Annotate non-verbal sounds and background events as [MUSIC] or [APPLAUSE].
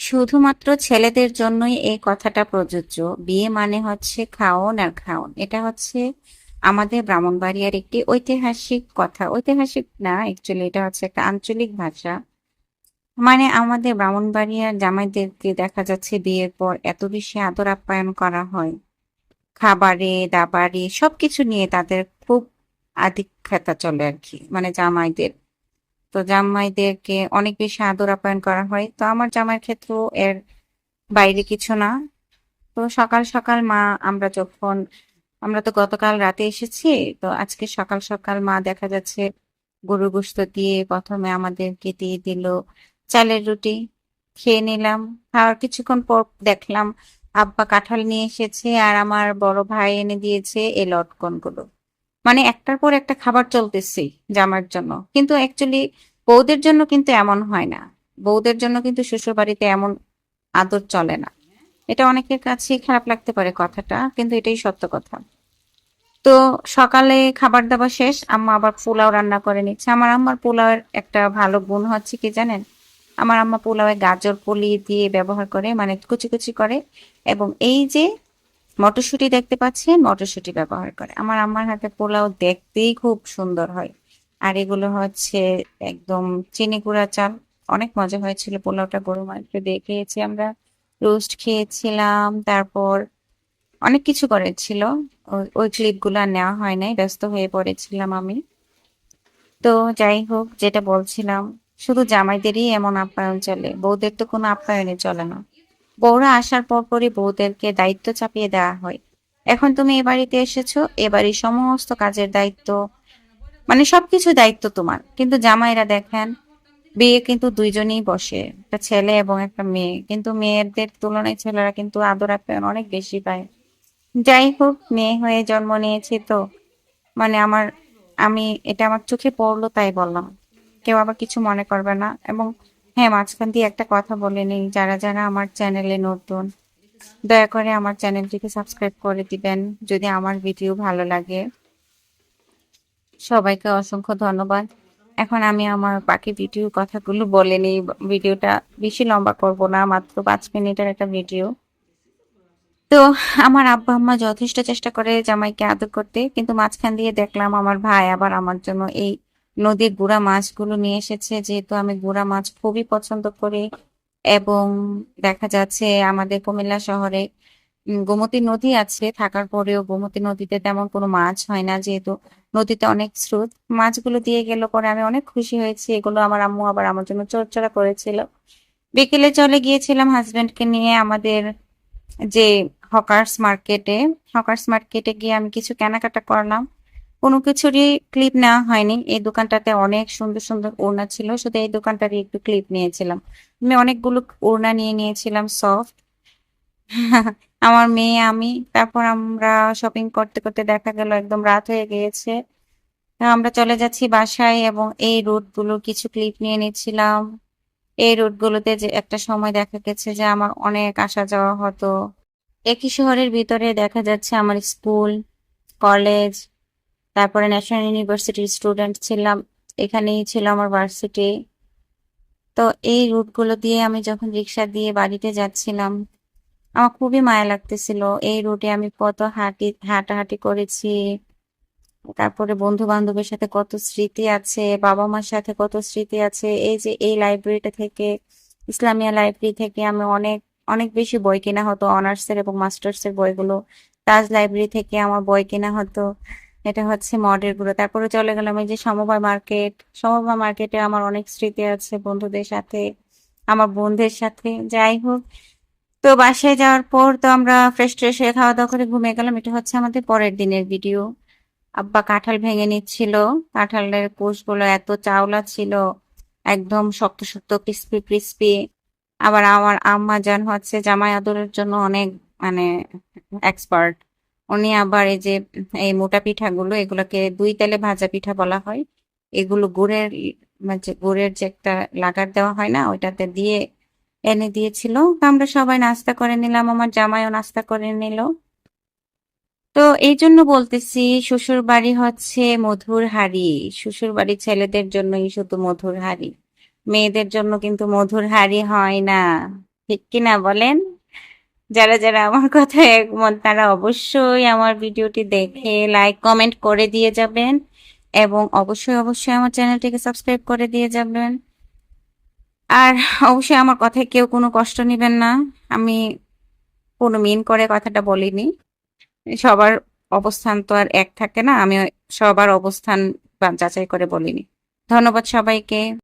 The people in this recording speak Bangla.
শুধুমাত্র ছেলেদের জন্যই এই কথাটা প্রযোজ্য। বিয়ে মানে হচ্ছে খাওন আর খাওন। এটা হচ্ছে আমাদের ব্রাহ্মণবাড়িয়ার একটি ঐতিহাসিক কথা। ঐতিহাসিক না অ্যাকচুয়ালি এটা হচ্ছে একটা আঞ্চলিক ভাষা। মানে আমাদের ব্রাহ্মণবাড়িয়ার জামাইদেরকে দেখা যাচ্ছে বিয়ের পর এত বেশি আদর আপ্যায়ন করা হয়। খাবারে, দাবারে সবকিছু নিয়ে তাদের খুব আধিক্যতা চলে আর কি। মানে জামাইদের। তো জামাইদেরকে অনেক বেশি আদর আপ্যায়ন করা হয়। তো আমার জামাইয়ের ক্ষেত্রেও এর বাইরে কিছু না। তো সকাল সকাল মা, আমরা যখন, আমরা তো গতকাল রাতে এসেছি, তো আজকে সকাল সকাল মা দেখা যাচ্ছে গরু গোশত দিয়ে প্রথমে আমাদেরকে দিয়ে দিল চালের রুটি। খেয়ে নিলাম। খাওয়ার কিছুক্ষণ পর দেখলাম আব্বা কাঁঠাল নিয়ে এসেছে আর আমার বড় ভাই এনে দিয়েছে এই লটকনগুলো মানে একটার পর একটা খাবার চলতেছে জামার জন্য। কিন্তু অ্যাকচুয়ালি বউদের জন্য কিন্তু এমন হয় না। বউদের জন্য কিন্তু শ্বশুর বাড়িতে এমন আদর চলে না। এটা অনেকের কাছে খারাপ লাগতে পারে কথাটা, কিন্তু এটাই সত্য কথা। তো সকালে খাবার দাবার শেষ, আম্মা আবার পোলাও রান্না করে নিচ্ছে। আমার আম্মার পোলাওয়ের একটা ভালো গুণ হচ্ছে কি জানেন? আমার আম্মা পোলাওয়ে গাজর পলি দিয়ে ব্যবহার করে মানে কুচি কুচি করে। এবং এই যে মটরশুঁটি দেখতে পাচ্ছেন? মটরশুঁটি ব্যবহার করে। আমার আম্মার হাতে পোলাও দেখতেই খুব সুন্দর হয়। আর এগুলো হচ্ছে একদম চিনি গুঁড়া চাল। অনেক মজা হয়েছিল পোলাওটা গরু মাংস দিয়ে খেয়েছি আমরা। রোস্ট খেয়েছিলাম, তারপর অনেক কিছু করেছিল। ওই- ক্লিপগুলো নেওয়া হয় নাই, ব্যস্ত হয়ে পড়েছিলাম আমি। তো যাই হোক, যেটা বলছিলাম, শুধু জামাইদেরই এমন আপ্যায়ন চলে, বউদের তো কোনো আপ্যায়নই চলে না। বউরা আসার পর পরই বউদেরকে দায়িত্ব চাপিয়ে দেওয়া হয়। এখন তুমি এ বাড়িতে এসেছ, এ বাড়ির সমস্ত কাজের দায়িত্ব মানে সবকিছু দায়িত্ব তোমার। কিন্তু জামাইরা দেখেন, বিয়ে কিন্তু দুইজনেই বসে। একটা ছেলে এবং একটা মেয়ে। কিন্তু মেয়েদের তুলনায় ছেলেরা কিন্তু আদর আপ্যায়ন অনেক বেশি পায়। যাই হোক, মেয়ে হয়ে জন্ম নিয়েছি তো। মানে আমার, আমি, এটা আমার চোখে পড়ল তাই বললাম। কেউ আবার কিছু মনে করবে না। এবং হ্যাঁ মাঝখান দিয়ে একটা কথা বলে নিই। যারা যারা আমার চ্যানেলে নতুন, দয়া করে আমার চ্যানেলটিকে সাবস্ক্রাইব করে দিবেন, যদি আমার ভিডিও ভালো লাগে। সবাইকে অসংখ্য ধন্যবাদ। এখন আমি আমার বাকি ভিডিও কথাগুলো বলে নিই। ভিডিওটা বেশি লম্বা করব না, মাত্র পাঁচ মিনিটের একটা ভিডিও। তো আমার আব্বা আম্মা যথেষ্ট চেষ্টা করে জামাইকে আদর করতে, কিন্তু মাঝখান দিয়ে দেখলাম আমার ভাই আবার আমার জন্য এই নদীর গুড়া মাছগুলো নিয়ে এসেছে, যেহেতু আমি গুড়া মাছ খুবই পছন্দ করি এবং দেখা যাচ্ছে আমাদের কুমিল্লা শহরে গোমতী নদী আছে, থাকার পরেও গোমতী নদীতে তেমন কোনো মাছ হয় না, যেহেতু নদীতে অনেক স্রোত। মাছগুলো দিয়ে গেল পরে আমি অনেক খুশি হয়েছি, এগুলো আমার আম্মু আবার আমার জন্য চোরচড়া করেছিল। বিকেলে চলে গিয়েছিলাম হাজবেন্ডকে নিয়ে আমাদের যে হকার্স মার্কেটে। হকার্স মার্কেটে গিয়ে আমি কিছু কেনাকাটা করলাম। কোনো কিছুরই ক্লিপ নেওয়া হয়নি। এই দোকানটাতে অনেক সুন্দর সুন্দর ওড়না ছিল। শুধু এই দোকানটারই একটু ক্লিপ নিয়েছিলাম। আমি অনেকগুলো ওড়না নিয়ে নিয়েছিলাম সফট [LAUGHS] আমার মেয়ে, আমি। তারপর আমরা শপিং করতে করতে দেখা গেল, একদম রাত হয়ে গিয়েছে। আমরা চলে যাচ্ছি বাসায় এবং এই রুটগুলো কিছু ক্লিপ নিয়ে নিচ্ছিলাম। এই রুটগুলোতে যে একটা সময় দেখা গেছে যে আমার অনেক আসা যাওয়া হতো। একই শহরের ভিতরে দেখা যাচ্ছে আমার স্কুল, কলেজ তারপরে ন্যাশনাল ইউনিভার্সিটির স্টুডেন্ট ছিলাম, এখানেই ছিল আমার ভার্সিটি তো এই রুটগুলো দিয়ে আমি যখন রিক্সা দিয়ে বাড়িতে যাচ্ছিলাম, আমার খুবই মায়া লাগতেছিল। এই রুটে আমি কত হাঁটি, হাঁটাহাঁটি করেছি, তারপরে বন্ধু বান্ধবের সাথে কত স্মৃতি আছে বাবা মার সাথে কত স্মৃতি আছে। এই যে এই লাইব্রেরিটা থেকে, ইসলামিয়া লাইব্রেরি থেকে আমি অনেক অনেক বেশি বই কেনা হতো অনার্সের এবং মাস্টার্সের বইগুলো। তাজ লাইব্রেরি থেকে আমার বই কেনা হতো। এটা হচ্ছে মডেলগুলো। তারপরে চলে গেলাম এই যে সমবায় মার্কেট। সমবায় মার্কেটে আমার অনেক স্মৃতি আছে বন্ধুদের সাথে, আমার বোনদের সাথে। যাই হোক, তো বাসায় যাওয়ার পর তো আমরা ফ্রেশ ট্রেশ হয়ে খাওয়া দাওয়া করে ঘুমিয়ে গেলাম। এটা হচ্ছে আমাদের পরের দিনের ভিডিও আব্বা কাঁঠাল ভেঙে নিচ্ছিল। কাঁঠালের কোষগুলো এত চাওলা ছিল, একদম শক্ত শক্ত ক্রিস্পি ক্রিস্পি আবার আমার আম্মা জান হচ্ছে জামাই আদরের জন্য অনেক মানে এক্সপার্ট উনি আবার এই যে, এই মোটা পিঠাগুলো, এগুলোকে দুই তেলে ভাজা পিঠা বলা হয়। এগুলো গুড়ের মানে যে গুড়ের যে একটা লাগার দেওয়া হয় না, ওইটাতে দিয়ে এনে দিয়েছিল। আমরা সবাই নাস্তা করে নিলাম, আমার জামাইও নাস্তা করে নিল। তো এই জন্য বলতেছি শ্বশুর বাড়ি হচ্ছে মধুর হাড়ি। শ্বশুর বাড়ি ছেলেদের জন্যই শুধু মধুর হাড়ি। মেয়েদের জন্য কিন্তু মধুর হাড়ি হয় না। ঠিক কিনা বলেন? যারা যারা আমার কথা একমত, তারা অবশ্যই আমার ভিডিওটি দেখে লাইক কমেন্ট করে দিয়ে যাবেন এবং অবশ্যই অবশ্যই আমার চ্যানেলটিকে সাবস্ক্রাইব করে দিয়ে যাবেন। আর অবশ্যই আমার কথায় কেউ কোনো কষ্ট নেবেন না। আমি কোনো মিন করে কথাটা বলিনি। সবার অবস্থান তো আর এক থাকে না। আমি সবার অবস্থান যাচাই করে বলিনি। ধন্যবাদ সবাইকে।